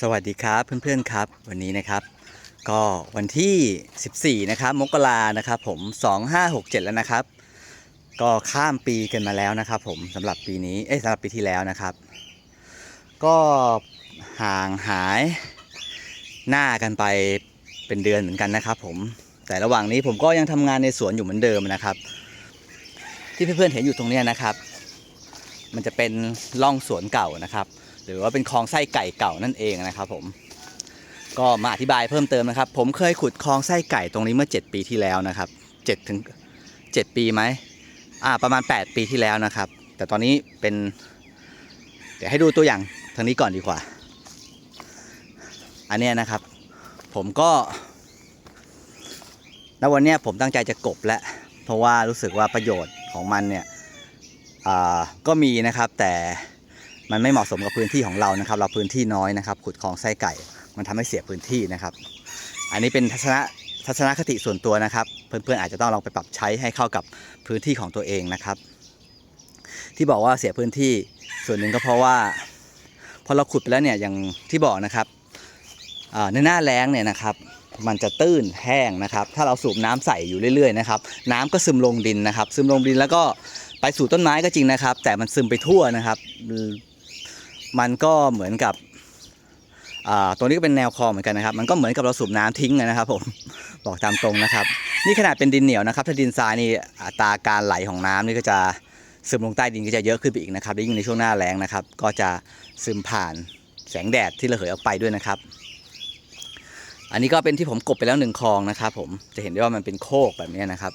สวัสดีครับเพื่อนๆครับ วันนี้นะครับ ก็วันที่ 14 นะครับมกรานะครับ ผม 2567 แล้วนะครับ ก็ข้ามปีกันมาแล้วนะครับ ผมสำหรับปีนี้เอ้ยสำหรับปีที่แล้วนะครับ ก็ห่างหายหน้ากันไปเป็นเดือนเหมือนกันนะครับ ผมแต่ระหว่างนี้ผมก็ยังทำงานในสวนอยู่เหมือนเดิมนะครับ ที่เพื่อนๆเห็นอยู่ตรงนี้นะครับ มันจะเป็นร่องสวนเก่านะครับ หรือว่าเป็นคลองไส้ไก่เก่านั่นเองนะครับผมก็มาอธิบายเพิ่มเติมนะครับ ผมเคยขุดคลองไส้ไก่ตรงนี้เมื่อ 7 ปีที่แล้วนะครับ7ถึง7ปีไหมอ่าประมาณ 8 ปีที่แล้วนะครับ แต่ตอนนี้เป็น เดี๋ยวให้ดูตัวอย่างทางนี้ก่อนดีกว่า อันนี้นะครับ ผมก็ณวันนี้ผมตั้งใจจะกบแล้วเพราะว่ารู้สึกว่าประโยชน์ของมันเนี่ยอ่าก็มีนะครับแต่ มันไม่เหมาะสมกับพื้นที่ของเรานะครับ เราพื้นที่น้อยนะครับ ขุดคลองไส้ไก่ มันทำให้เสียพื้นที่นะครับ อันนี้เป็นทัศนะทัศนคติส่วนตัวนะครับ เพื่อนๆอาจจะต้องลองไปปรับใช้ให้เข้ากับพื้นที่ของตัวเองนะครับ ที่บอกว่าเสียพื้นที่ส่วนหนึ่งก็เพราะว่าพอเราขุดไปแล้วเนี่ยอย่างที่บอกนะครับในหน้าแล้งเนี่ยนะครับมันจะตื้นแห้งนะครับ ถ้าเราสูบน้ำใส่อยู่เรื่อยๆนะครับ น้ำก็ซึมลงดินนะครับ ซึมลงดินแล้วก็ไปสู่ต้นไม้ก็จริงนะครับ แต่มันซึมไปทั่วนะครับ มันก็เหมือนกับตรงนี้ก็เป็นแนวคลองเหมือนกันนะครับ มันก็เหมือนกับเราสูบน้ำทิ้งนะครับผมบอกตามตรงนะครับ นี่ขนาดเป็นดินเหนียวนะครับ ถ้าดินทรายนี่อัตราการไหลของน้ำนี่ก็จะซึมลงใต้ดินก็จะเยอะขึ้นไปอีกนะครับและยิ่งในช่วงหน้าแล้งนะครับ ก็จะซึมผ่านแสงแดดที่ระเหยออกไปด้วยนะครับ อันนี้ก็เป็นที่ผมกบไปแล้วหนึ่งคลองนะครับ ผมจะเห็นได้ว่ามันเป็นโคกแบบนี้นะครับ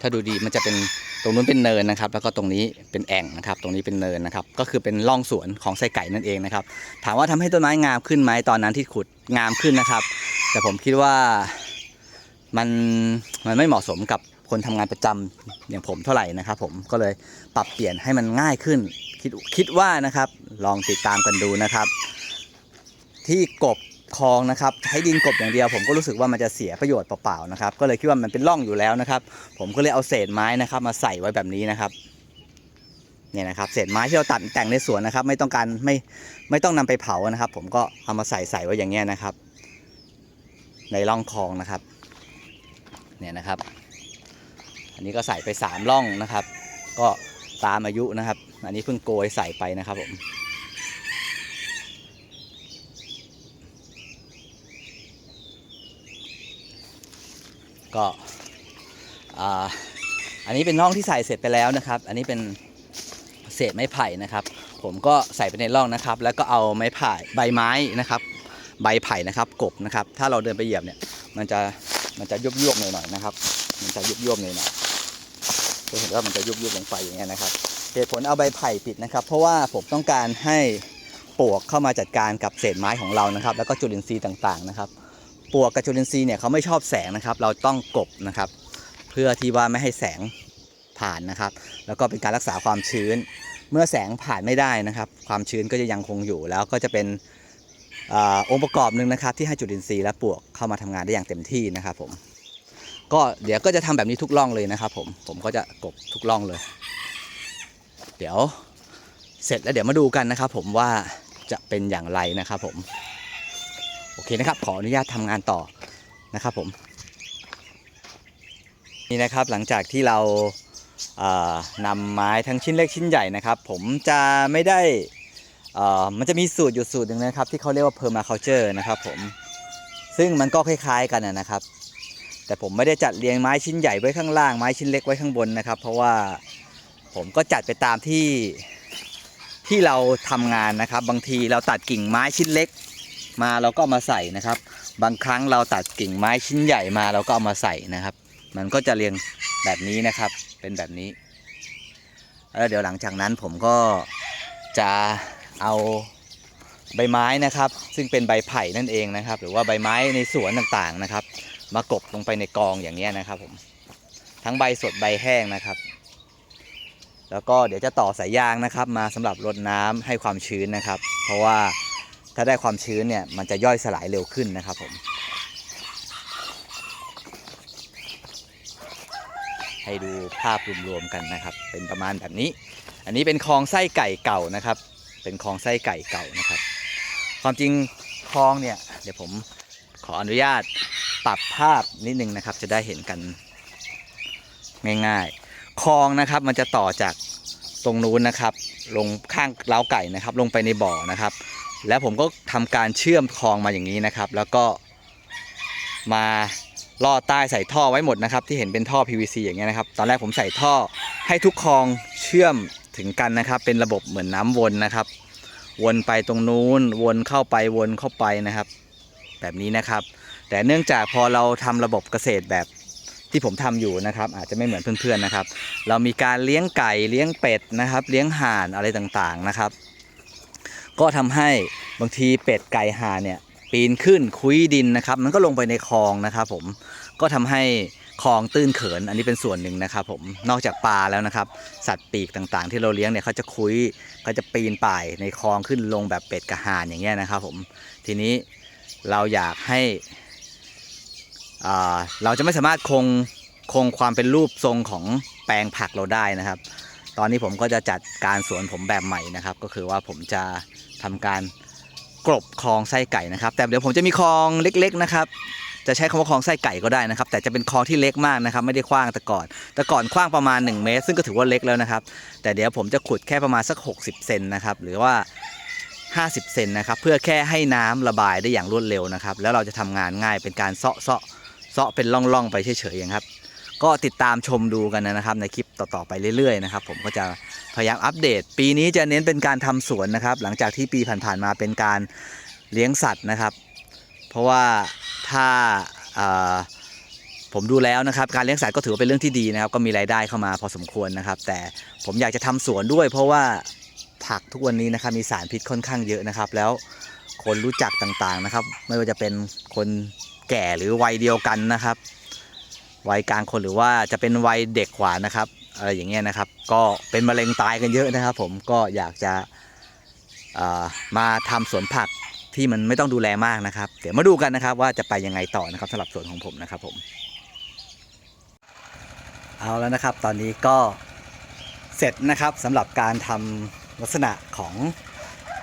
ถ้าดูดีมันจะเป็น ตรงนู้นเป็นเนินนะครับ แล้วก็ตรงนี้เป็นแอ่งนะครับ ตรงนี้เป็นเนินนะครับ ก็คือเป็นร่องสวนของไส้ไก่นั่นเองนะครับ ถามว่าทำให้ต้นไม้งามขึ้นไหมตอนนั้นที่ขุดงามขึ้นนะครับ แต่ผมคิดว่ามันมันไม่เหมาะสมกับคนทำงานประจำอย่างผมเท่าไหร่นะครับ ผมก็เลยปรับเปลี่ยนให้มันง่ายขึ้น คิดคิดว่านะครับ ลองติดตามกันดูนะครับ ที่กบ คลองนะครับใช้ดินกบอย่างเดียว ผมก็รู้สึกว่ามันจะเสียประโยชน์เปล่าๆนะครับก็เลยคิดว่ามันเป็นร่องอยู่แล้วนะครับ ผมก็เลยเอาเศษไม้นะครับ มาใส่ไว้แบบนี้นะครับเนี่ยนะครับเศษไม้ที่เราตัดแต่งในสวนนะครับ ไม่ต้องการไม่ไม่ต้องนำไปเผานะครับ ผมก็เอามาใส่ใส่ไว้อย่างเงี้ยนะครับ ในร่องคลองนะครับเนี่ยนะครับ อันนี้ก็ใส่ไปสามร่องนะครับ ก็ตามอายุนะครับ อันนี้เพิ่งโกยใส่ไปนะครับผม ก็อ่าอันนี้เป็นร่องที่ใส่เสร็จไปแล้วนะครับ อันนี้เป็นเศษไม้ไผ่นะครับ ผมก็ใส่ไปในร่องนะครับ แล้วก็เอาไม้ไผ่ใบไม้นะครับ ใบไผ่นะครับกบนะครับ ถ้าเราเดินไปเหยียบเนี่ย มันจะมันจะยุบยุบหน่อยๆนะครับ มันจะยุบยุบหน่อยๆจะเห็นว่ามันจะยุบยุบลงไปอย่างเงี้ยนะครับ เหตุผลเอาใบไผ่ปิดนะครับ เพราะว่าผมต้องการให้ปวกเข้ามาจัดการกับเศษไม้ของเรานะครับ แล้วก็จุลินทรีย์ต่างๆนะครับ ปลวกกับจุลินทรีย์เนี่ยเขาไม่ชอบแสงนะครับ เราต้องกบนะครับ เพื่อที่ว่าไม่ให้แสงผ่านนะครับ แล้วก็เป็นการรักษาความชื้น เมื่อแสงผ่านไม่ได้นะครับ ความชื้นก็จะยังคงอยู่ แล้วก็จะเป็นอองค์ประกอบหนึ่งนะครับ ที่ให้จุลินทรีย์และปลวกเข้ามาทำงานได้อย่างเต็มที่นะครับผมก็เดี๋ยวก็จะทำแบบนี้ทุกร่องเลยนะครับ ผมผมก็จะกบทุกร่องเลย เดี๋ยวเสร็จแล้วเดี๋ยวมาดูกันนะครับ ผมว่าจะเป็นอย่างไรนะครับผม โอเคนะครับ ขออนุญาตทำงานต่อนะครับผม นี่นะครับหลังจากที่เราเอ่อนำไม้ทั้งชิ้นเล็กชิ้นใหญ่นะครับ ผมจะไม่ได้อ่อมันจะมีสูตรอยู่สูตรหนึ่งนะครับ ที่เขาเรียกว่า permaculture นะครับผมซึ่งมันก็คล้ายๆกันนะนะครับ แต่ผมไม่ได้จัดเรียงไม้ชิ้นใหญ่ไว้ข้างล่างไม้ชิ้นเล็กไว้ข้างบนนะครับ เพราะว่าผมก็จัดไปตามที่ที่เราทำงานนะครับ บางทีเราตัดกิ่งไม้ชิ้นเล็ก มาเราก็ามาใส่นะครับ บางครั้งเราตัดกิ่งไม้ชิ้นใหญ่มาเราก็เอามาใส่นะครับ มันก็จะเรียงแบบนี้นะครับเป็นแบบนี้แล้วเดี๋ยวหลังจากนั้นผมก็จะเอาใบไม้นะครับ ซึ่งเป็นใบไผ่นั่นเองนะครับ หรือว่าใบไม้ในสวนต่างๆนะครับ มากบลงไปในกองอย่างนี้นะครับผมทั้งใบสดใบแห้งนะครับ แล้วก็เดี๋ยวจะต่อสายยางนะครับ มาสำหรับรดน้ำให้ความชื้นนะครับ เพราะว่า ถ้าได้ความชื้นเนี่ยมันจะย่อยสลายเร็วขึ้นนะครับผมให้ดูภาพรวมๆกันนะครับ เป็นประมาณแบบนี้ อันนี้เป็นคลองไส้ไก่เก่านะครับ เป็นคลองไส้ไก่เก่านะครับ ความจริงคลองเนี่ยเดี๋ยวผมขออนุญาตปรับภาพนิดนึงนะครับ จะได้เห็นกันง่ายๆคลองนะครับมันจะต่อจากตรงนู้นนะครับ ลงข้างเล้าไก่นะครับ ลงไปในบ่อนะครับ แล้วผมก็ทำการเชื่อมคลองมาอย่างนี้นะครับ แล้วก็มาล่อใต้ใส่ท่อไว้หมดนะครับ ที่เห็นเป็นท่อ PVC อย่างเงี้ยนะครับ ตอนแรกผมใส่ท่อให้ทุกคลองเชื่อมถึงกันนะครับ เป็นระบบเหมือนน้ำวนนะครับ วนไปตรงนู้นวนเข้าไปวนเข้าไปนะครับ แบบนี้นะครับ แต่เนื่องจากพอเราทำระบบเกษตรแบบที่ผมทำอยู่นะครับ อาจจะไม่เหมือนเพื่อนๆนะครับ เรามีการเลี้ยงไก่เลี้ยงเป็ดนะครับ เลี้ยงห่านอะไรต่างๆนะครับ ก็ทำให้บางทีเป็ดไก่ห่านเนี่ยปีนขึ้นคุยดินนะครับ มันก็ลงไปในคลองนะครับผมก็ทำให้คลองตื้นเขินอันนี้เป็นส่วนหนึ่งนะครับผมนอกจากปลาแล้วนะครับ สัตว์ปีกต่างๆ ที่เราเลี้ยงเนี่ยเขาจะคุยเขาจะปีนป่ายในคลองขึ้นลงแบบเป็ดกับห่านอย่างเงี้ยนะครับผมทีนี้เราอยากให้เราจะไม่สามารถคงคงความเป็นรูปทรงของแปลงผักเราได้นะครับ ตอนนี้ผมก็จะจัดการสวนผมแบบใหม่นะครับ ก็คือว่าผมจะทำการกลบคลองไส้ไก่นะครับ แต่เดี๋ยวผมจะมีคลองเล็ก ๆ นะครับ จะใช้คำว่าคลองไส้ไก่ก็ได้นะครับ แต่จะเป็นคลองที่เล็กมากนะครับ ไม่ได้กว้างแต่ก่อน แต่ก่อนกว้างประมาณ 1 เมตร ซึ่งก็ถือว่าเล็กแล้วนะครับ แต่เดี๋ยวผมจะขุดแค่ประมาณสัก 60 เซนนะครับ หรือว่า 50 เซนนะครับ เพื่อแค่ให้น้ำระบายได้อย่างรวดเร็วนะครับ แล้วเราจะทำงานง่ายเป็นการเซาะเซาะเซาะเป็นร่องๆไปเฉยๆอย่างครับ ก็ติดตามชมดูกันนะครับ ในคลิปต่อๆไปเรื่อยๆนะครับผมก็จะพยายามอัปเดต ปีนี้จะเน้นเป็นการทำสวนนะครับ หลังจากที่ปีผ่านๆมาเป็นการเลี้ยงสัตว์นะครับ เพราะว่าถ้าผมดูแล้วนะครับการเลี้ยงสัตว์ก็ถือว่าเป็นเรื่องที่ดีนะครับ ก็มีรายได้เข้ามาพอสมควรนะครับ แต่ผมอยากจะทำสวนด้วย เพราะว่าผักทุกวันนี้นะครับมีสารพิษค่อนข้างเยอะนะครับ แล้วคนรู้จักต่างๆนะครับ ไม่ว่าจะเป็นคนแก่หรือวัยเดียวกันนะครับ วัยกลางคนหรือว่าจะเป็นวัยเด็กกว่านะครับอะไรอย่างเงี้ยนะครับ ก็เป็นมะเร็งตายกันเยอะนะครับ ผมก็อยากจะมาทำสวนผักที่มันไม่ต้องดูแลมากนะครับ เดี๋ยวมาดูกันนะครับ ว่าจะไปยังไงต่อนะครับสำหรับสวนของผมนะครับผม เอาแล้วนะครับ ตอนนี้ก็เสร็จนะครับสำหรับการทำลักษณะของ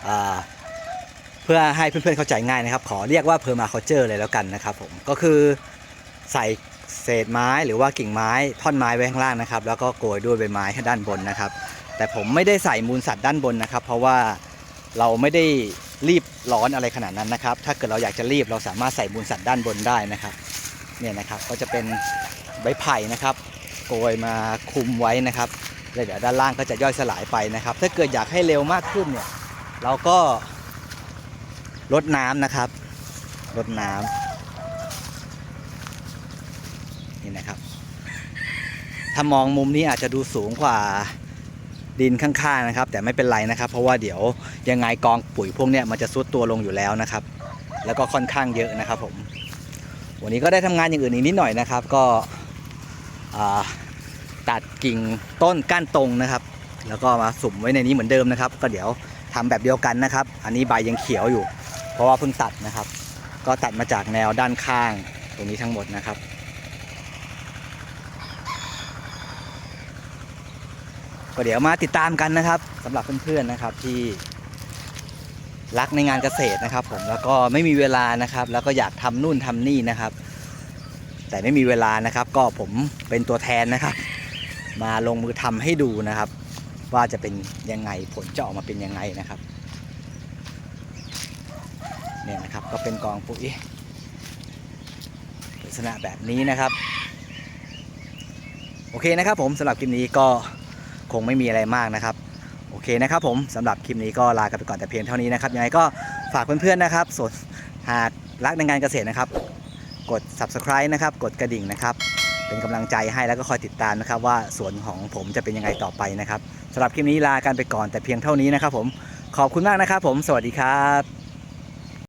อเพื่อให้เพื่อนๆเข้าใจง่ายนะครับ ขอเรียกว่าเพอร์มาคอเจอร์เลยแล้วกันนะครับ ผมก็คือใส่ เศษไม้หรือว่ากิ่งไม้ท่อนไม้ไว้ข้างล่างนะครับ แล้วก็โกยด้วยใบไม้ด้านบนนะครับ แต่ผมไม่ได้ใส่มูลสัตว์ด้านบนนะครับ เพราะว่าเราไม่ได้รีบร้อนอะไรขนาดนั้นนะครับ ถ้าเกิดเราอยากจะรีบเราสามารถใส่มูลสัตว์ด้านบนได้นะครับเนี่ยนะครับก็จะเป็นใบไผ่นะครับโกยมาคุมไว้นะครับแล้วเดี๋ยวด้านล่างก็จะย่อยสลายไปนะครับ ถ้าเกิดอยากให้เร็วมากขึ้นเนี่ยเราก็ลดน้ำนะครับลดน้ำ นี่นะครับ ถ้ามองมุมนี้อาจจะดูสูงกว่าดินข้างๆนะครับ แต่ไม่เป็นไรนะครับ เพราะว่าเดี๋ยวยังไงกองปุ๋ยพวกนี้มันจะซุดตัวลงอยู่แล้วนะครับ แล้วก็ค่อนข้างเยอะนะครับผม วันนี้ก็ได้ทำงานอย่างอื่นอีกนิดหน่อยนะครับ ก็ตัดกิ่งต้นก้านตรงนะครับ แล้วก็มาสุ่มไว้ในนี้เหมือนเดิมนะครับ ก็เดี๋ยวทำแบบเดียวกันนะครับ อันนี้ใบยังเขียวอยู่ เพราะว่าเพิ่งตัดนะครับ ก็ตัดมาจากแนวด้านข้างตรงนี้ทั้งหมดนะครับ ก็เดี๋ยวมาติดตามกันนะครับสำหรับเพื่อนๆนะครับที่รักในงานเกษตรนะครับ ผมแล้วก็ไม่มีเวลานะครับ แล้วก็อยากทำนู่นทำนี่นะครับ แต่ไม่มีเวลานะครับ ก็ผมเป็นตัวแทนนะครับ มาลงมือทำให้ดูนะครับ ว่าจะเป็นยังไงผลจะออกมาเป็นยังไงนะครับเนี่ยนะครับก็เป็นกองปุ๋ยลักษณะแบบนี้นะครับ โอเคนะครับผมสำหรับคลิปนี้ก็ งไม่มีอะไรมากนะครับ โอเคนะครับผมสำหรับคลิปนี้ก็ลากันไปก่อนแต่เพียงเท่านี้นะครับยังไงก็ฝากเพื่อนๆนะครับส่วนหากรักในงานเกษตรนะครับ กด subscribe นะครับ กดกระดิ่งนะครับ เป็นกำลังใจให้แล้วก็คอยติดตามนะครับ ว่าสวนของผมจะเป็นยังไงต่อไปนะครับสำหรับคลิปนี้ลากันไปก่อนแต่เพียงเท่านี้นะครับ ผมขอบคุณมากนะครับ ผมสวัสดีครับ